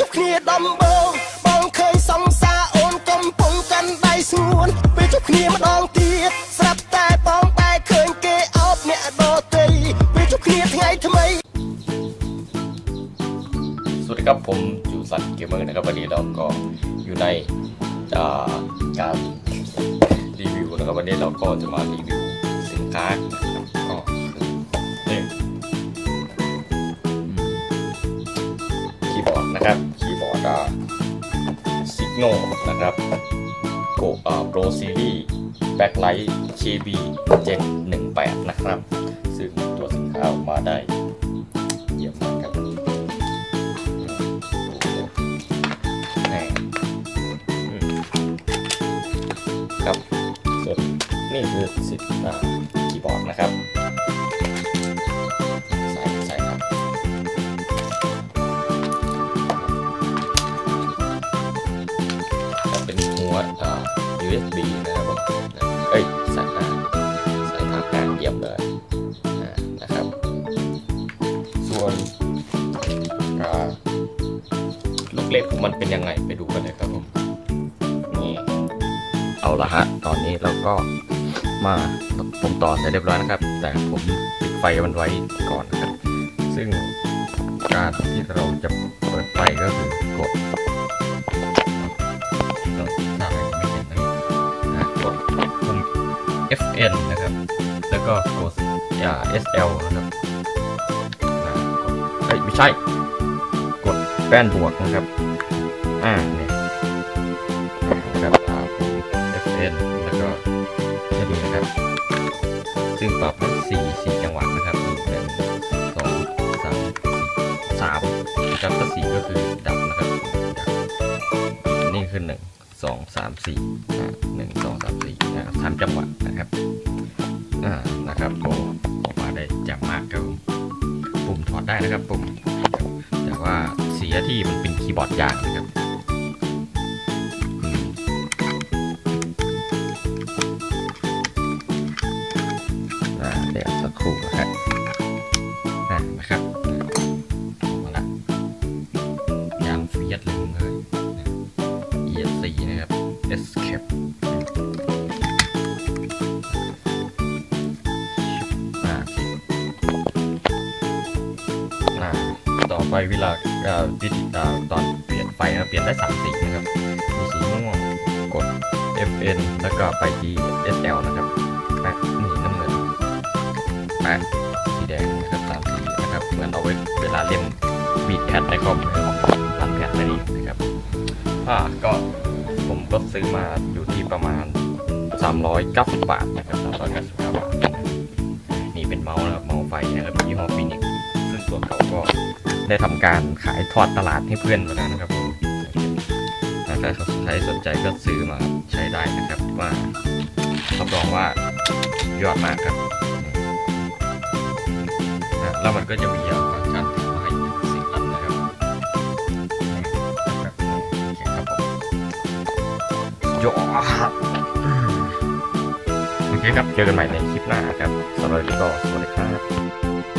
ជប់គ្នាដំបងបងឃើញសង្សារអូនកំពុងកាន់ដៃស្ងួនពេលជប់គ្នាម្ដងទៀតស្រាប់តែបเតែឃើញគេអោបអ្នកដទៃពេលជប់គ្នាาไงทำไมสวัสดีครับผมจูสันเกมเมอร์นะครับวันนี้เราก็อยู่ในการรีวิวนะครับวันนี้เราก็จะมารีวิวสินค้า คีย์บอร์ดอ่าซิกโนนะครับโกอ่าโปรซีรีส์แบ็คไลท์ KB 718 นะครับ ซึ่งตัวสินค้าออกมาได้เยี่ยมมากครับครับส่วนนี่คือสิทธิ์คีย์บอร์ดนะครับ USB นะครับผมเอ้ยสายทาสายทางงาเยี่ยมเลยนะครับ ส่วนลูกเล่นของมันเป็นยังไงไปดูกันเลยครับผมนี่เอาละฮะ ตอนนี้เราก็มาผมต่อเสร็จเรียบร้อยนะครับ แต่ผมปิดไฟมันไว้ก่อนนะครับ ซึ่งการที่เราจะเปิดไฟก็คือ FN นะครับ แล้วก็กดอ่า SL นะครับกดเอ้ยไม่ใช่ กดแป้นบวกนะครับ อ่าเนี่ยนะครับอ่าปุ่ม FN แล้วก็แค่นี้นะครับ ซึ่งปรับได้สี่สี่จังหวะนะครับหนึ่งสองสามสี่สามนะครับถ้าสี่ก็คือดับนะครับดับนี่คือหนึ่ง สองสามสี่หนึ่งสองสามสี่นะครับสามจังหวะนะครับนะครับโอ้ออกมาได้จ่มมากครับปุ่มถอดได้นะครับปุ่มแต่ว่าเสียที่มันเป็นคีย์บอร์ดยางนะครับเดี๋ยวสักครู่นะครับนะครับเอาละยางเฟียดเลย Escape ต่อไปเวลาเอ่อวิธีอ่าตอนเปลี่ยนไฟนะเปลี่ยนได้สามสีนะครับมีสีม่วงกด FN แล้วก็ไปที่ SL นะครับแปะนี่น้ำเงินแปะสีแดงนะครับสามสีนะครับเหมือนเอาไว้เวลาเล่นบีดแพดในคอมนะครับรันแพดนั่นเองนะครับอ่าก็ ก็ซื้อมาอยู่ที่ประมาณ 390 บาทนะครับ399บาทนี่เป็นเมาส์นะครับเมาส์ไฟนะครับยี่ห้อฟินิกซึ่งตัวเขาก็ได้ทำการขายทอดตลาดให้เพื่อนมาแล้วนะครับถ้าใครสนใจก็ซื้อมาใช้ได้นะครับว่ารับรองว่ายอดมากครับแล้วมันก็จะมีฟังก์ชั ยอโอเคครับ เจอกันใหม่ในคลิปหน้าครับสำหรับวันนี้ก็สวัสดีครับ